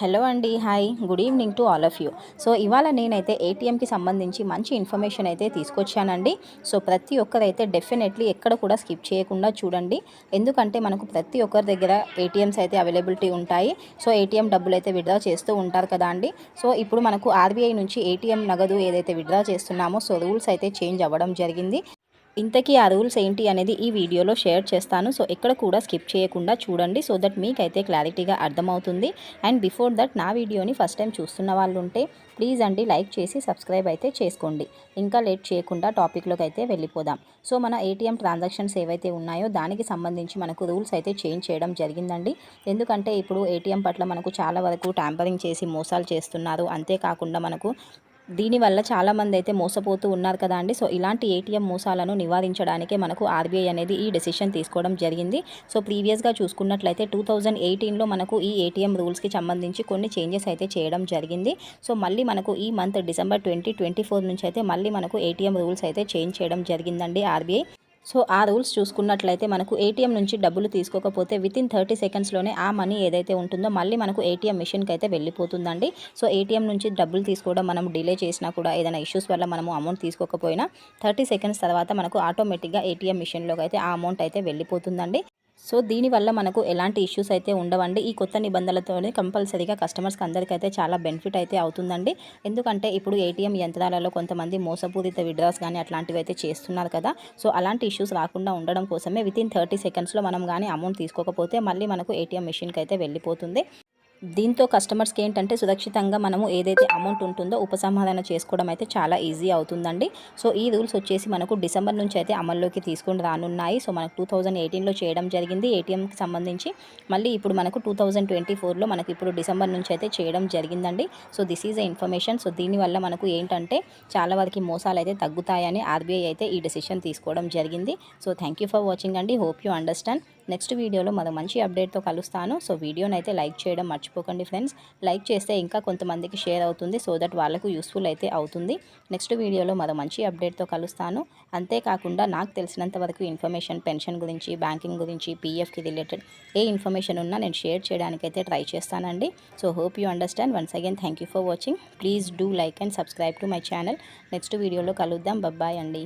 Hello అండి hi good evening to all of you so ఇవాళ నేనైతే ఏటీఎంకి సంబంధించి మంచి ఇన్ఫర్మేషన్ అయితే తీసుకొచ్చానండి. సో ప్రతి ఒక్కరైతే డెఫినెట్లీ ఎక్కడ కూడా స్కిప్ చేయకుండా చూడండి. ఎందుకంటే మనకు ప్రతి ఒక్కరి దగ్గర ఏటీఎంస్ అయితే అవైలబిలిటీ ఉంటాయి. సో ఏటీఎం డబ్బులు అయితే విడ్రా చేస్తూ ఉంటారు కదా అండి. సో ఇప్పుడు మనకు ఆర్బీఐ నుంచి ఏటీఎం నగదు ఏదైతే విడ్రా చేస్తున్నామో సో రూల్స్ అయితే చేంజ్ అవ్వడం జరిగింది. ఇంతకీ ఆ రూల్స్ ఏంటి అనేది ఈ వీడియోలో షేర్ చేస్తాను. సో ఎక్కడ కూడా స్కిప్ చేయకుండా చూడండి. సో దట్ మీకైతే క్లారిటీగా అర్థమవుతుంది. అండ్ బిఫోర్ దట్ నా వీడియోని ఫస్ట్ టైం చూస్తున్న వాళ్ళు ఉంటే ప్లీజ్ అండి లైక్ చేసి సబ్స్క్రైబ్ అయితే చేసుకోండి. ఇంకా లేట్ చేయకుండా టాపిక్లోకి అయితే వెళ్ళిపోదాం. సో మన ఏటీఎం ట్రాన్సాక్షన్స్ ఏవైతే ఉన్నాయో దానికి సంబంధించి మనకు రూల్స్ అయితే చేంజ్ చేయడం జరిగిందండి. ఎందుకంటే ఇప్పుడు ఏటీఎం పట్ల మనకు చాలా వరకు ట్యాంపరింగ్ చేసి మోసాలు చేస్తున్నారు. అంతేకాకుండా మనకు దీనివల్ల చాలామంది అయితే మోసపోతూ ఉన్నారు కదా అండి. సో ఇలాంటి ఏటీఎం మోసాలను నివారించడానికే మనకు ఆర్బీఐ అనేది ఈ డెసిషన్ తీసుకోవడం జరిగింది. సో ప్రీవియస్గా చూసుకున్నట్లయితే టూ థౌజండ్ ఎయిటీన్లో మనకు ఈ ఏటీఎం రూల్స్కి సంబంధించి కొన్ని చేంజెస్ అయితే చేయడం జరిగింది. సో మళ్ళీ మనకు ఈ month December twenty twenty four నుంచి అయితే మళ్ళీ మనకు ఏటీఎం రూల్స్ అయితే చేంజ్ చేయడం జరిగిందండి ఆర్బీఐ సో ఆ రూల్స్ చూసుకున్నట్లయితే మనకు ఏటీఎం నుంచి డబ్బులు తీసుకోకపోతే వితిన్ థర్టీ సెకండ్స్లోనే ఆ మనీ ఏదైతే ఉంటుందో మళ్ళీ మనకు ఏటీఎం మిషన్కి అయితే వెళ్ళిపోతుందండి. సో ఏటీఎం నుంచి డబ్బులు తీసుకోవడం మనం డిలే చేసినా కూడా ఏదైనా ఇష్యూస్ వల్ల మనము అమౌంట్ తీసుకోకపోయినా థర్టీ సెకండ్స్ తర్వాత మనకు ఆటోమేటిక్గా ఏటీఎం మిషన్లోకి అయితే ఆ అమౌంట్ అయితే వెళ్ళిపోతుందండి. సో దీనివల్ల మనకు ఎలాంటి ఇష్యూస్ అయితే ఉండవండి. ఈ కొత్త నిబంధనలతోనే కంపల్సరీగా కస్టమర్స్కి అందరికైతే చాలా బెనిఫిట్ అయితే అవుతుందండి. ఎందుకంటే ఇప్పుడు ఏటీఎం యంత్రాలలో కొంతమంది మోసపూరిత విడ్రాస్ కానీ అట్లాంటివి అయితే చేస్తున్నారు కదా. సో అలాంటి ఇష్యూస్ రాకుండా ఉండడం కోసమే వితిన్ థర్టీ సెకండ్స్లో మనం కానీ అమౌంట్ తీసుకోకపోతే మళ్ళీ మనకు ఏటీఎం మెషిన్కి అయితే వెళ్ళిపోతుంది. దీంతో కస్టమర్స్కి ఏంటంటే సురక్షితంగా మనము ఏదైతే అమౌంట్ ఉంటుందో ఉపసంహరణ చేసుకోవడం అయితే చాలా ఈజీ అవుతుందండి. సో ఈ రూల్స్ వచ్చేసి మనకు డిసెంబర్ నుంచి అయితే అమల్లోకి తీసుకుని రానున్నాయి. సో మనకు టూ థౌజండ్ ఎయిటీన్లో చేయడం జరిగింది. ఏటీఎంకి సంబంధించి మళ్ళీ ఇప్పుడు మనకు టూ థౌజండ్ ట్వంటీ ఫోర్లో మనకి ఇప్పుడు డిసెంబర్ నుంచి అయితే చేయడం జరిగిందండి. So this is a information. So దీనివల్ల మనకు ఏంటంటే చాలా వరకు మోసాలు అయితే తగ్గుతాయని ఆర్బీఐ అయితే ఈ డెసిషన్ తీసుకోవడం జరిగింది. So thank you for watching అండి. Hope you understand. నెక్స్ట్ వీడియోలో మరో మంచి అప్డేట్తో కలుస్తాను. సో వీడియోని అయితే లైక్ చేయడం మర్చిపోకండి ఫ్రెండ్స్. లైక్ చేస్తే ఇంకా కొంతమందికి షేర్ అవుతుంది. సో దట్ వాళ్ళకు యూస్ఫుల్ అయితే అవుతుంది. నెక్స్ట్ వీడియోలో మరో మంచి అప్డేట్తో కలుస్తాను. అంతేకాకుండా నాకు తెలిసినంత వరకు ఇన్ఫర్మేషన్ పెన్షన్ గురించి బ్యాంకింగ్ గురించి పీఎఫ్కి రిలేటెడ్ ఏ ఇన్ఫర్మేషన్ ఉన్నా నేను షేర్ చేయడానికైతే ట్రై చేస్తానండి. So hope you understand. Once again thank for watching. Please do like and subscribe to my channel. Next వీడియోలో కలుద్దాం. బబ్బాయ్ అండి.